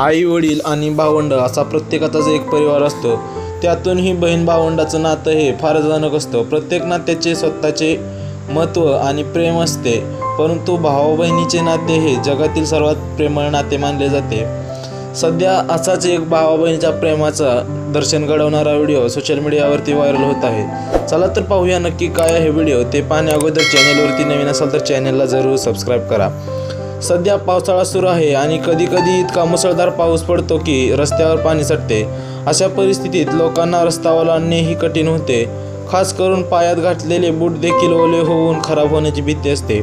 आई वडील आणि भावंड असा प्रत्येकाचाच एक परिवार असतो. त्यातूनही बहीण भावंडाचं नातं हे फार जनक असतं. प्रत्येक नात्याचे स्वतःचे महत्त्व आणि प्रेम असते. परंतु भावा बहिणीचे नाते हे जगातील सर्वात प्रेमळ नाते मानले जाते. सध्या असाच एक भावा बहिणीच्या प्रेमाचा दर्शन घडवणारा व्हिडिओ सोशल मीडियावरती व्हायरल होत आहे. चला तर पाहूया नक्की काय आहे व्हिडिओ. ते पाहण्या अगोदर चॅनेलवरती नवीन असाल तर चॅनेलला जरूर सबस्क्राईब करा. सध्या पावसाळा सुरू आहे आणि कधी कधी इतका मुसळधार पाऊस पडतो की रस्त्यावर पाणी सटते. अशा परिस्थितीत लोकांना रस्ता ओलांडणेही कठीण होते. खास करून पायात घातलेले बूट देखील ओले होऊन खराब होण्याची भीती असते.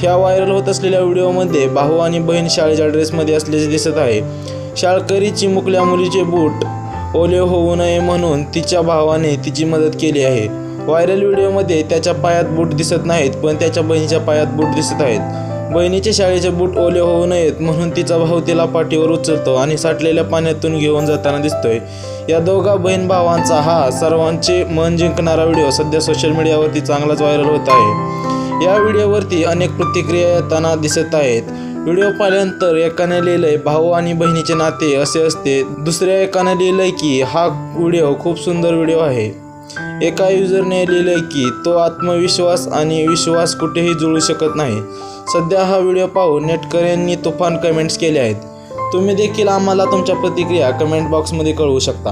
ह्या व्हायरल होत असलेल्या व्हिडिओमध्ये भाऊ आणि बहीण शाळेच्या ड्रेसमध्ये असल्याचे दिसत आहे. शाळकरी चिमुकल्या मुलीचे बूट ओले होऊ नये म्हणून तिच्या भावाने तिची मदत केली आहे. व्हायरल व्हिडिओमध्ये त्याच्या पायात बूट दिसत नाहीत पण त्याच्या बहिणीच्या पायात बूट दिसत आहेत. बहिणीचे शाळेचे बूट ओले होऊ नयेत म्हणून तिचा भाऊ तिला पाठीवर उचलतो आणि साठलेल्या पाण्यातून घेऊन जाताना दिसतोय. या दोघा बहीण भावांचा हा सर्वांचे मन जिंकणारा व्हिडिओ सध्या सोशल मीडियावरती चांगलाच व्हायरल होत आहे. या व्हिडिओवरती अनेक प्रतिक्रिया येताना दिसत आहेत. व्हिडिओ पाहिल्यानंतर एकाने लिहिलंय भाऊ आणि बहिणीचे नाते असे असते. दुसऱ्या एकाने लिहिलंय की हा व्हिडिओ खूप सुंदर व्हिडिओ आहे. एका युजरने लिहिलंय की तो आत्मविश्वास आणि विश्वास कुठेही जुळू शकत नाही. सध्या हा व्हिडिओ पाहून नेटकऱ्यांनी तुफान कमेंट्स केले आहेत. तुम्ही देखील आम्हाला तुमच्या प्रतिक्रिया कमेंट बॉक्समध्ये कळवू शकता.